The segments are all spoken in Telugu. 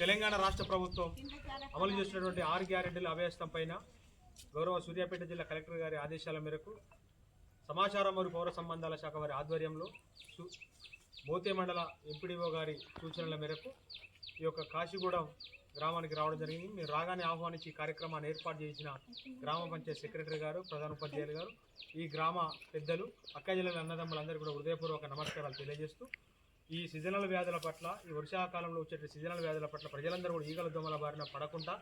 తెలంగాణ రాష్ట్ర ప్రభుత్వం అమలు చేసినటువంటి ఆరు గ్యారెంటీల అభయస్థం పైన గౌరవ సూర్యాపేట జిల్లా కలెక్టర్ గారి ఆదేశాల మేరకు సమాచారం మరియు పౌర సంబంధాల శాఖ వారి ఆధ్వర్యంలో మోతే మండల ఎంపీడీఓ గారి సూచనల మేరకు ఈ యొక్క కాశీగూడెం గ్రామానికి రావడం జరిగింది. మీరు రాగానే ఆహ్వానించి ఈ కార్యక్రమాన్ని ఏర్పాటు చేసిన గ్రామ పంచాయత్ సెక్రటరీ గారు ప్రధాన ఉపాధ్యాయులు గారు ఈ గ్రామ పెద్దలు అక్క జిల్లాల అన్నదమ్ములందరూ కూడా హృదయపూర్వక నమస్కారాలు తెలియజేస్తూ ఈ సీజనల్ వ్యాధుల పట్ల ఈ వర్షాకాలంలో వచ్చే సీజనల్ వ్యాధుల పట్ల ప్రజలందరూ కూడా ఈగల దోమల బారిన పడకుండా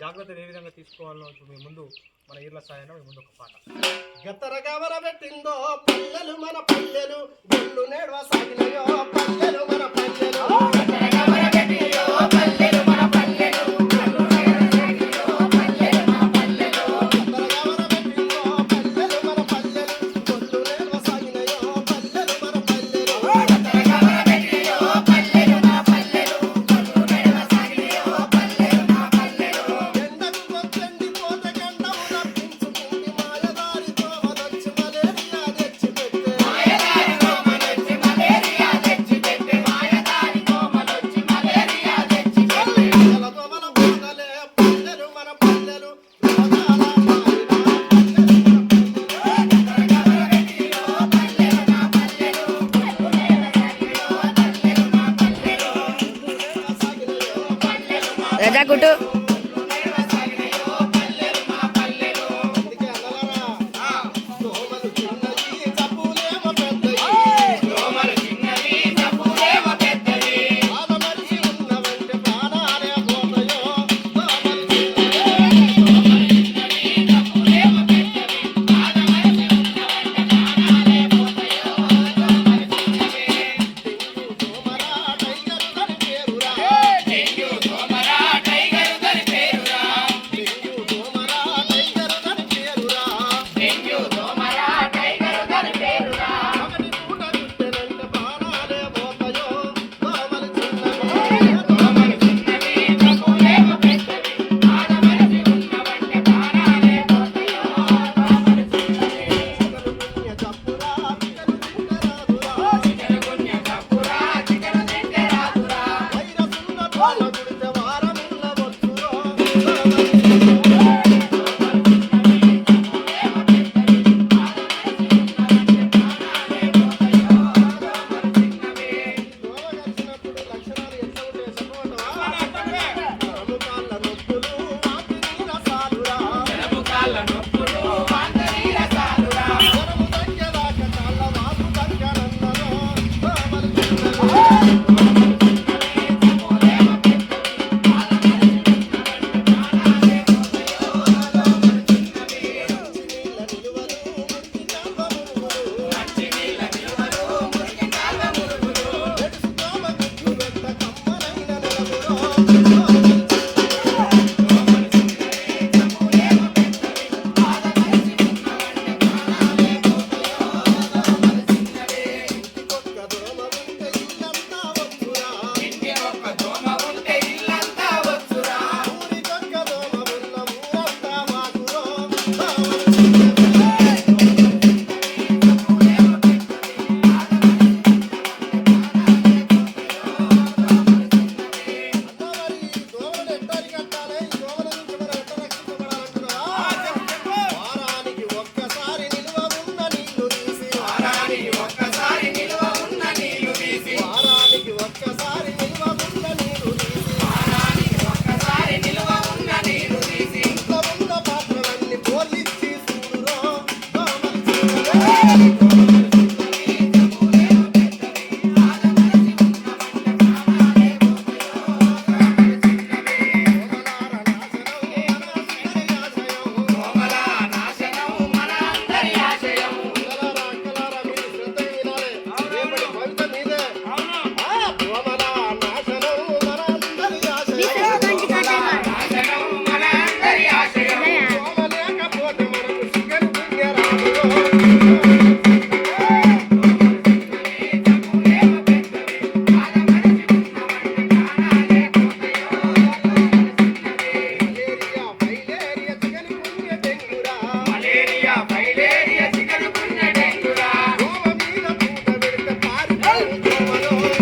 జాగ్రత్తలు ఏ విధంగా తీసుకోవాలో ఇప్పుడు మీ ముందు మన ఈర్ల సాయన మీ ముందు ఒక పాట. గతరగవర పెట్టిందో పల్లెలు మన పల్లెలు గుళ్ళు నేడవ సాగినయో పల్లెలు మన పల్లెలు. గతరగవర রাজা কুটু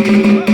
Thank you.